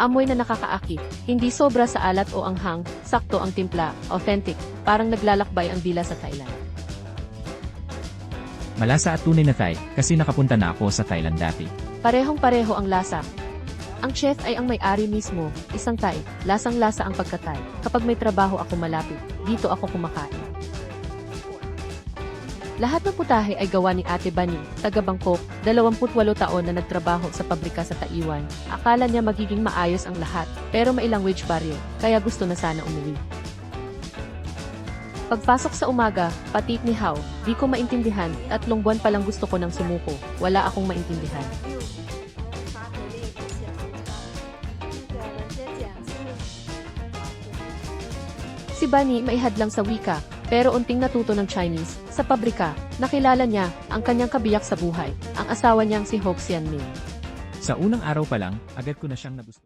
Amoy na nakakaakit, hindi sobra sa alat o anghang, sakto ang timpla, authentic, parang naglalakbay ang dila sa Thailand. Malasa at tunay na Thai, kasi nakapunta na ako sa Thailand dati. Parehong-pareho ang lasa. Ang chef ay ang may-ari mismo, isang Thai, lasang-lasa ang pagkatay. Kapag may trabaho ako malapit, dito ako kumakain. Lahat ng putahe ay gawa ni Ate Bani, taga Bangkok, 28 taon na nagtrabaho sa pabrika sa Taiwan. Akala niya magiging maayos ang lahat, pero may language barrier, kaya gusto na sana umuwi. Pagpasok sa umaga, patik ni Hao, di ko maintindihan, tatlong buwan palang gusto ko ng sumuko, wala akong maintindihan. Si Bani maihad lang sa wika, pero unting natuto ng Chinese. Sa pabrika, nakilala niya ang kanyang kabiyak sa buhay, ang asawa niyang si Ho Xian Min. Sa unang araw pa lang, agad ko na siyang nagustuhan.